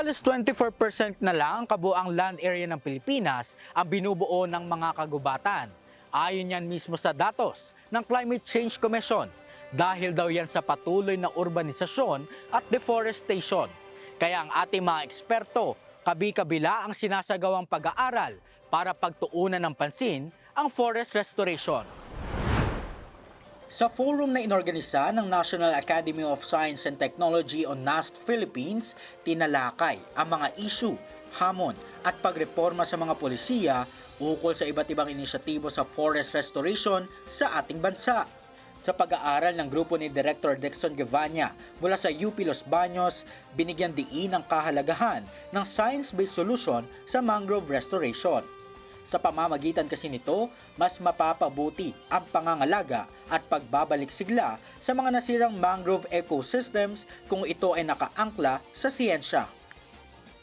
Halos 24% na lang ang kabuang land area ng Pilipinas ang binubuo ng mga kagubatan. Ayon yan mismo sa datos ng Climate Change Commission dahil daw yan sa patuloy na urbanisasyon at deforestation. Kaya ang ating mga eksperto, kabi-kabila ang sinasagawang pag-aaral para pagtuunan ng pansin ang forest restoration. Sa forum na inorganisa ng National Academy of Science and Technology on NAST Philippines, tinalakay ang mga issue, hamon at pagreforma sa mga polisiya ukol sa iba't ibang inisyatibo sa forest restoration sa ating bansa. Sa pag-aaral ng grupo ni Director Dexon Gavanya mula sa UP Los Baños, binigyan diin ang kahalagahan ng science-based solution sa mangrove restoration. Sa pamamagitan kasi nito, mas mapapabuti ang pangangalaga at pagbabalik sigla sa mga nasirang mangrove ecosystems kung ito ay nakaangkla sa siyensya.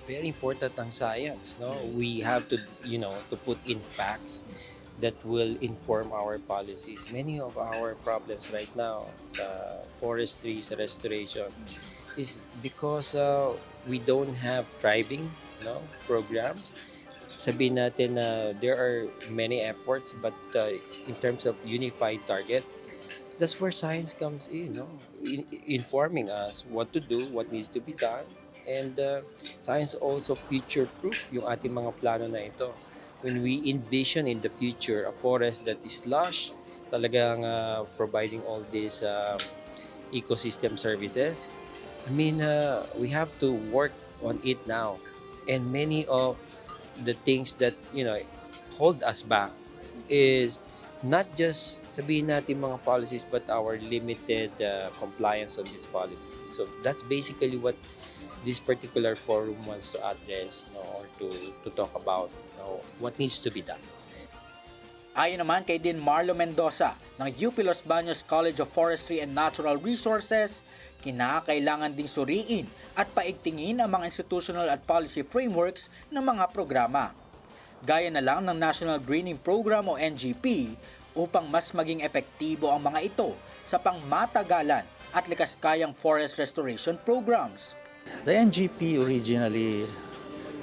very important ang science no? We have to you know to put in facts that will inform our policies. Many of our problems right now sa forestry sa restoration is because uh, we don't have thriving no programs sabihin natin na there are many efforts but uh, in terms of unified target that's where science comes in no? In, informing us what to do what needs to be done and uh, science also future proof yung ating mga plano na ito. When we envision in the future a forest that is lush talagang uh, providing all these uh, ecosystem services i mean uh, we have to work on it now. And many of the things that you know hold us back is not just sabihin natin mga policies but our limited uh, compliance of these policies so that's basically what this particular forum wants to address no, or to, to talk about no, what needs to be done. Ayon naman kay Dean Marlo Mendoza ng UP Los Baños College of Forestry and Natural Resources, kinakailangan ding suriin at paigtingin ang mga institutional at policy frameworks ng mga programa. Gaya na lang ng National Greening Program o NGP upang mas maging epektibo ang mga ito sa pangmatagalan at likas kayang forest restoration programs. The NGP originally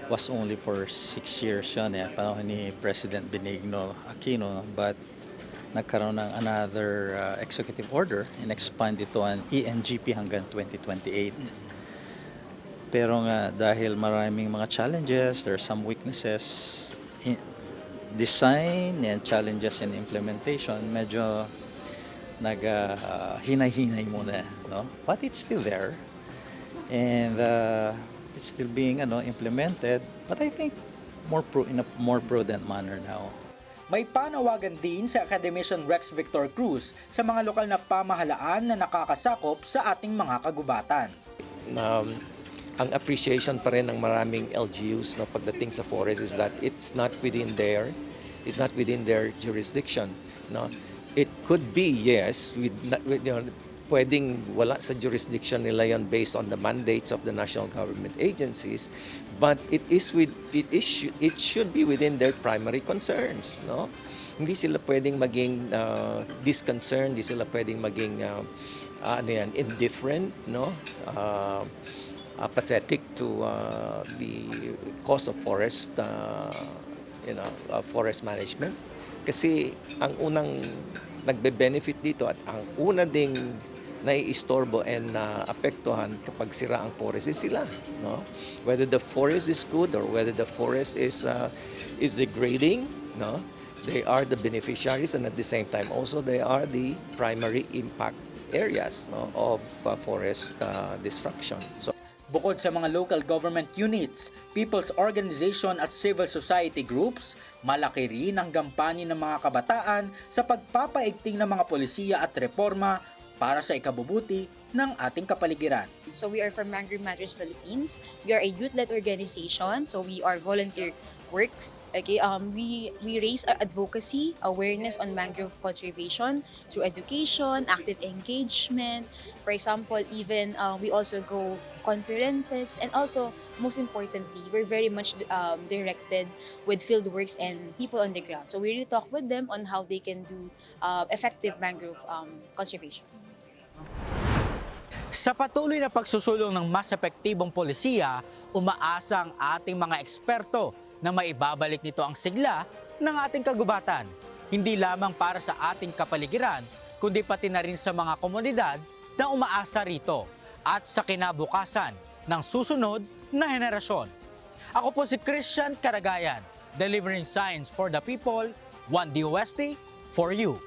was only for six years yun eh, panahon ni President Benigno Aquino but nagkaroon ng another uh, executive order and expand ito ang ENGP hanggang 2028. Pero nga dahil maraming mga challenges, there are some weaknesses in design and challenges in implementation, medyo nag uh, hinay-hinay muna, no? But it's still there and uh, it's still being ano implemented but I think more pro in a more prudent manner now May panawagan din sa Academician Rex Victor Cruz sa mga lokal na pamahalaan na nakakasakop sa ating mga kagubatan. um, ang appreciation pa rin ng maraming LGUs no, pagdating sa forest is that it's not within their it's not within their jurisdiction no it could be yes with, with you know, pwedeng wala sa jurisdiction nila yon based on the mandates of the national government agencies but it is with it is it should be within their primary concerns no? Hindi sila pwedeng maging uh, disconcerned hindi sila pwedeng maging uh, ano yan indifferent no? Uh, apathetic to uh, the cost of forest uh, you know uh, forest management. Kasi ang unang nagbe-benefit dito at ang una ding naiistorbo and na apektuhan kapag sira ang forest is sila no? Whether the forest is good or whether the forest is uh, is degrading no? They are the beneficiaries and at the same time also they are the primary impact areas no of uh, forest uh, destruction. So Bukod sa mga local government units, people's organization at civil society groups, malaki rin ang gampanin ng mga kabataan sa pagpapaigting ng mga polisiya at reforma para sa ikabubuti ng ating kapaligiran. So we are from Mangrove Matters Philippines. We are a youth-led organization. So we are volunteer work. Okay, um, we we raise our advocacy, awareness on mangrove conservation through education, active engagement. For example, even uh, we also go conferences, and also most importantly, we're very much um, directed with field works and people on the ground. So we really talk with them on how they can do uh, effective mangrove um, conservation. Sa patuloy na pagsusulong ng mas epektibong polisiya, umaasa ang ating mga eksperto na maibabalik nito ang sigla ng ating kagubatan. Hindi lamang para sa ating kapaligiran, kundi pati na rin sa mga komunidad na umaasa rito at sa kinabukasan ng susunod na henerasyon. Ako po si Christian Karagayan, delivering science for the people, one DOST for you.